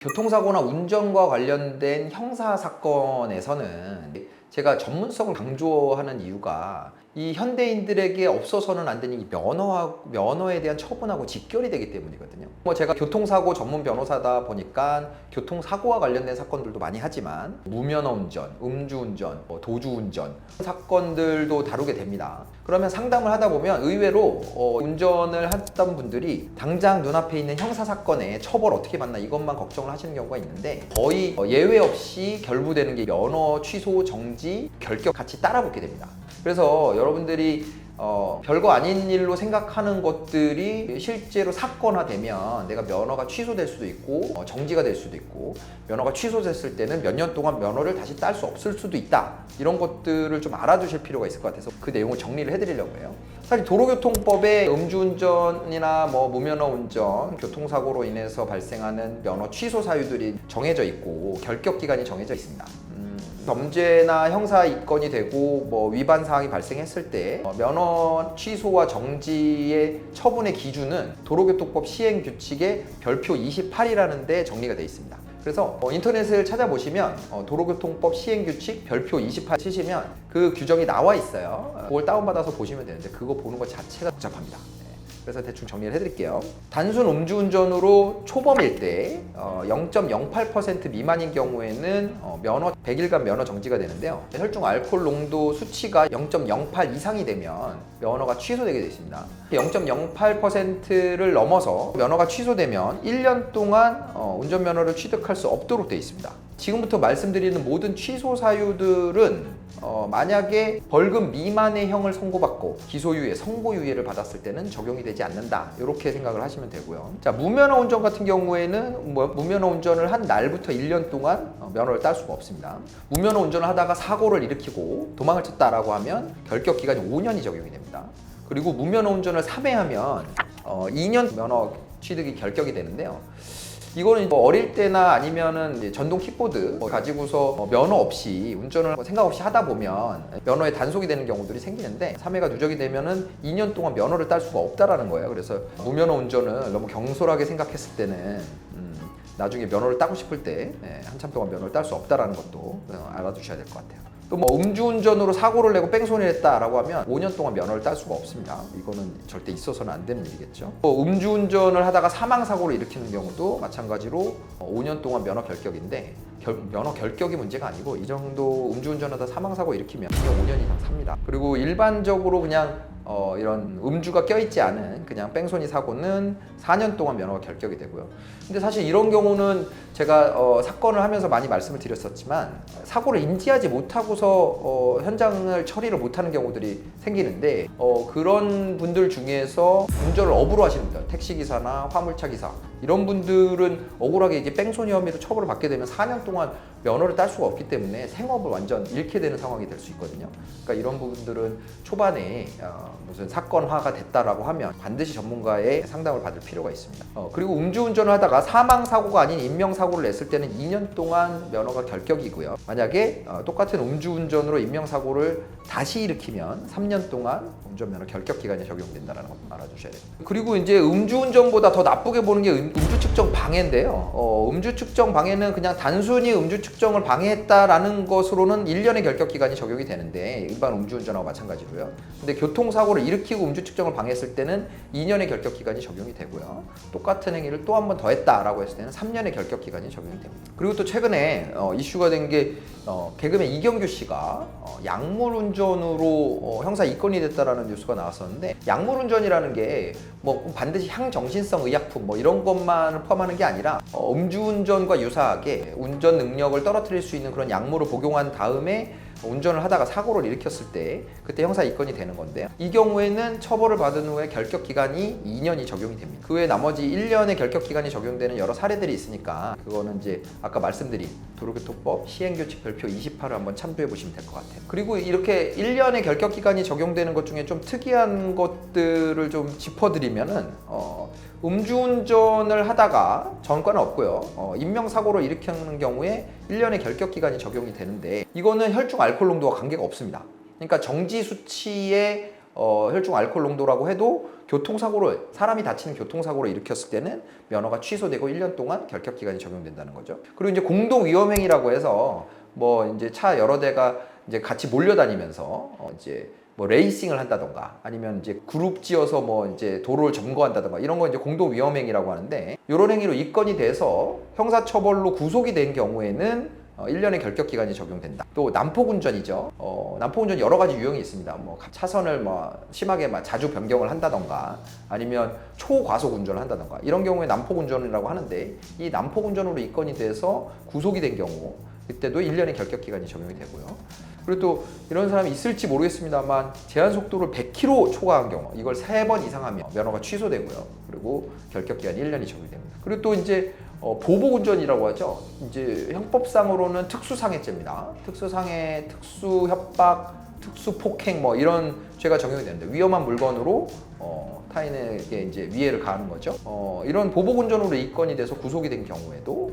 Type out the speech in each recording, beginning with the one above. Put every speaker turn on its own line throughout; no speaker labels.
교통사고나 운전과 관련된 형사 사건에서는 제가 전문성을 강조하는 이유가 이 현대인들에게 없어서는 안 되는 이 면허 면허에 대한 처분하고 직결이 되기 때문이거든요. 뭐 제가 교통사고 전문 변호사다 보니까 교통사고와 관련된 사건들도 많이 하지만 무면허 운전, 음주운전, 뭐 도주운전 사건들도 다루게 됩니다. 그러면 상담을 하다 보면 의외로 어, 운전을 했던 분들이 당장 눈앞에 있는 형사 사건에 처벌 어떻게 받나 이것만 걱정을 하시는 경우가 있는데 거의 어, 예외 없이 결부되는 게 면허 취소, 정지, 결격 같이 따라붙게 됩니다. 그래서 여러분들이 어, 별거 아닌 일로 생각하는 것들이 실제로 사건화 되면 내가 면허가 취소될 수도 있고 어, 정지가 될 수도 있고 면허가 취소됐을 때는 몇 년 동안 면허를 다시 딸 수 없을 수도 있다. 이런 것들을 좀 알아두실 필요가 있을 것 같아서 그 내용을 정리를 해드리려고 해요. 사실 도로교통법에 음주운전이나 뭐 무면허 운전 교통사고로 인해서 발생하는 면허 취소 사유들이 정해져 있고 결격 기간이 정해져 있습니다. 음, 범죄나 형사 입건이 되고 뭐 위반 사항이 발생했을 때 어, 면허 취소와 정지의 처분의 기준은 도로교통법 시행 규칙의 별표 28이라는 데 정리가 되어 있습니다. 그래서 어, 인터넷을 찾아보시면 어, 도로교통법 시행규칙 별표 28 치시면 그 규정이 나와 있어요. 어, 그걸 다운받아서 보시면 되는데 그거 보는 것 자체가 복잡합니다. 네. 그래서 대충 정리를 해드릴게요. 단순 음주운전으로 초범일 때 어, 0.08% 미만인 경우에는 어, 면허 100일간 면허 정지가 되는데요. 혈중 알코올 농도 수치가 0.08 이상이 되면 면허가 취소되게 되어 있습니다. 0.08%를 넘어서 면허가 취소되면 1년 동안 어, 운전면허를 취득할 수 없도록 되어 있습니다. 지금부터 말씀드리는 모든 취소 사유들은 어, 만약에 벌금 미만의 형을 선고받고 기소유예, 선고유예를 받았을 때는 적용이 되지 않는다. 이렇게 생각을 하시면 되고요. 자, 무면허 운전 같은 경우에는 뭐, 무면허 운전을 한 날부터 1년 동안 어, 면허를 딸 수가 없습니다. 무면허 운전을 하다가 사고를 일으키고 도망을 쳤다라고 하면 결격 기간이 5년이 적용이 됩니다. 그리고 무면허 운전을 3회 하면 어, 2년 면허 취득이 결격이 되는데요. 이거는 뭐 어릴 때나 아니면은 전동 킥보드 뭐 가지고서 뭐 면허 없이 운전을 뭐 생각 없이 하다 보면 면허에 단속이 되는 경우들이 생기는데 3회가 누적이 되면은 2년 동안 면허를 딸 수가 없다라는 거예요. 그래서 무면허 운전을 너무 경솔하게 생각했을 때는 음, 나중에 면허를 따고 싶을 때 예, 한참 동안 면허를 딸 수 없다라는 것도 어, 알아두셔야 될 것 같아요. 또 뭐 음주운전으로 사고를 내고 뺑소니를 했다라고 하면 5년 동안 면허를 딸 수가 없습니다. 이거는 절대 있어서는 안 되는 일이겠죠. 또 음주운전을 하다가 사망 사고를 일으키는 경우도 마찬가지로 5년 동안 면허 결격인데 결- 면허 결격이 문제가 아니고 이 정도 음주운전하다 사망 사고 일으키면 그냥 5년 이상 삽니다. 그리고 일반적으로 그냥 어, 이런 음주가 껴있지 않은 그냥 뺑소니 사고는 4년 동안 면허가 결격이 되고요. 근데 사실 이런 경우는 제가 어, 사건을 하면서 많이 말씀을 드렸었지만 사고를 인지하지 못하고서 어, 현장을 처리를 못하는 경우들이 생기는데 어, 그런 분들 중에서 운전을 업으로 하시는 분들 택시기사나 화물차 기사 이런 분들은 억울하게 이제 뺑소니 혐의로 처벌을 받게 되면 4년 동안 면허를 딸 수가 없기 때문에 생업을 완전 잃게 되는 상황이 될 수 있거든요. 그러니까 이런 부분들은 초반에 어, 무슨 사건화가 됐다라고 하면 반드시 전문가의 상담을 받을 필요가 있습니다. 어, 그리고 음주운전을 하다가 사망 사고가 아닌 인명 사고를 냈을 때는 2년 동안 면허가 결격이고요. 만약에 어, 똑같은 음주운전으로 인명 사고를 다시 일으키면 3년 동안 운전면허 결격 기간이 적용된다는 것도 알아주셔야 됩니다. 그리고 이제 음주운전보다 더 나쁘게 보는 게 음- 음주 측정 방해인데요. 어, 음주 측정 방해는 그냥 단순히 음주 측정을 방해했다라는 것으로는 1년의 결격 기간이 적용이 되는데 일반 음주운전하고 마찬가지로요. 근데 교통사고를 일으키고 음주 측정을 방해했을 때는 2년의 결격 기간이 적용이 되고요. 똑같은 행위를 또 한 번 더 했다라고 했을 때는 3년의 결격 기간이 적용이 됩니다. 그리고 또 최근에 어, 이슈가 된게 어, 개그맨 이경규 씨가 어, 약물 운전으로 어, 형사 입건이 됐다라는 뉴스가 나왔었는데 약물 운전이라는 게 뭐 반드시 향정신성 의약품 뭐 이런 것만 포함하는 게 아니라 어, 음주운전과 유사하게 운전 능력을 떨어뜨릴 수 있는 그런 약물을 복용한 다음에 운전을 하다가 사고를 일으켰을 때 그때 형사 입건이 되는 건데요. 이 경우에는 처벌을 받은 후에 결격 기간이 2년이 적용이 됩니다. 그 외 나머지 1년의 결격 기간이 적용되는 여러 사례들이 있으니까 그거는 이제 아까 말씀드린 도로교통법 시행규칙 별표 28을 한번 참조해 보시면 될 것 같아요. 그리고 이렇게 1년의 결격 기간이 적용되는 것 중에 좀 특이한 것들을 좀 짚어드리면은 어, 음주운전을 하다가 전과는 없고요. 어, 인명사고를 일으키는 경우에 1년의 결격 기간이 적용이 되는데 이거는 혈중 알코올 농도와 관계가 없습니다. 그러니까 정지 수치에 어, 혈중 알코올 농도라고 해도 교통사고를 사람이 다치는 교통사고를 일으켰을 때는 면허가 취소되고 1년 동안 결격 기간이 적용된다는 거죠. 그리고 이제 공동 위험행위라고 해서 뭐 이제 차 여러 대가 이제 같이 몰려다니면서 어, 이제 뭐 레이싱을 한다던가 아니면 이제 그룹 지어서 뭐 이제 도로를 점거한다던가 이런 거 이제 공동 위험행위라고 하는데 이런 행위로 입건이 돼서 형사처벌로 구속이 된 경우에는 어, 1년의 결격 기간이 적용된다. 또 난폭운전이죠. 어, 난폭운전 여러 가지 유형이 있습니다. 뭐 차선을 뭐 심하게 막 자주 변경을 한다던가 아니면 초과속 운전을 한다던가 이런 경우에 난폭운전이라고 하는데 이 난폭운전으로 입건이 돼서 구속이 된 경우 그때도 1년의 결격 기간이 적용이 되고요. 그리고 또 이런 사람이 있을지 모르겠습니다만 제한 속도를 100km 초과한 경우 이걸 세번 이상 하면 면허가 취소되고요. 그리고 결격 기간이 1년이 적용이 됩니다. 그리고 또 이제 어, 보복 운전이라고 하죠. 이제 형법상으로는 특수상해죄입니다. 특수상해, 특수협박, 특수폭행 뭐 이런 죄가 적용이 되는데 위험한 물건으로 어, 타인에게 이제 위해를 가하는 거죠. 어, 이런 보복 운전으로 입건이 돼서 구속이 된 경우에도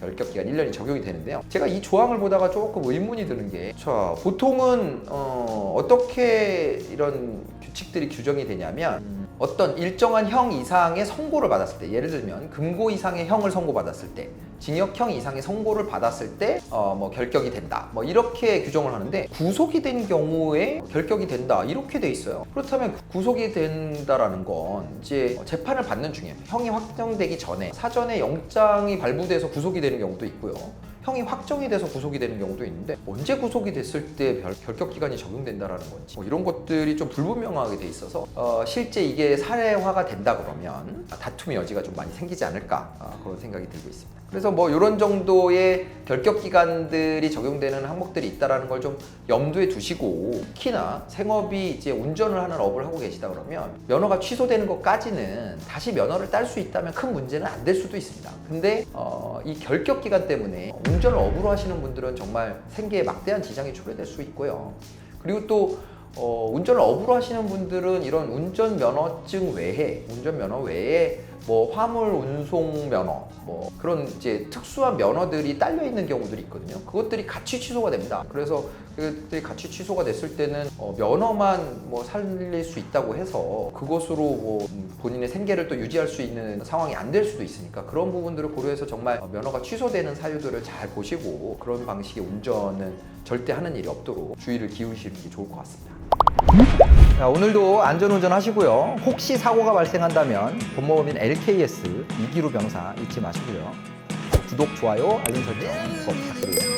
결격 기간 1년이 적용이 되는데요. 제가 이 조항을 보다가 조금 의문이 드는 게, 자 보통은 어, 어떻게 이런 규칙들이 규정이 되냐면 음, 어떤 일정한 형 이상의 선고를 받았을 때, 예를 들면 금고 이상의 형을 선고받았을 때, 징역형 이상의 선고를 받았을 때, 어, 뭐 결격이 된다. 뭐 이렇게 규정을 하는데 구속이 된 경우에 결격이 된다 이렇게 돼 있어요. 그렇다면 구속이 된다라는 건 이제 재판을 받는 중에 형이 확정되기 전에 사전에 영장이 발부돼서 구속이 되는 경우도 있고요. 형이 확정이 돼서 구속이 되는 경우도 있는데 언제 구속이 됐을 때 별- 결격 기간이 적용된다라는 건지 뭐 이런 것들이 좀 불분명하게 돼 있어서 어, 실제 이게 사례화가 된다 그러면 다툼의 여지가 좀 많이 생기지 않을까 아, 그런 생각이 들고 있습니다. 그래서 뭐 이런 정도의 결격 기간들이 적용되는 항목들이 있다라는 걸 좀 염두에 두시고 특히나 생업이 이제 운전을 하는 업을 하고 계시다 그러면 면허가 취소되는 것까지는 다시 면허를 딸 수 있다면 큰 문제는 안 될 수도 있습니다. 근데 어, 이 결격 기간 때문에 운전을 업으로 하시는 분들은 정말 생계에 막대한 지장이 초래될 수 있고요. 그리고 또 어, 운전을 업으로 하시는 분들은 이런 운전 면허증 외에 운전 면허 외에 뭐 화물 운송 면허 뭐 그런 이제 특수한 면허들이 딸려 있는 경우들이 있거든요. 그것들이 같이 취소가 됩니다. 그래서 그것들이 같이 취소가 됐을 때는 어, 면허만 뭐 살릴 수 있다고 해서 그것으로 뭐 음, 본인의 생계를 또 유지할 수 있는 상황이 안 될 수도 있으니까 그런 부분들을 고려해서 정말 어, 면허가 취소되는 사유들을 잘 보시고 그런 방식의 운전은 절대 하는 일이 없도록 주의를 기울이시는 게 좋을 것 같습니다. 자, 오늘도 안전운전 하시고요. 혹시 사고가 발생한다면 본모범인 LKS 이기루 병사 잊지 마시고요. 구독, 좋아요, 알림 설정 꼭 부탁드리겠습니다.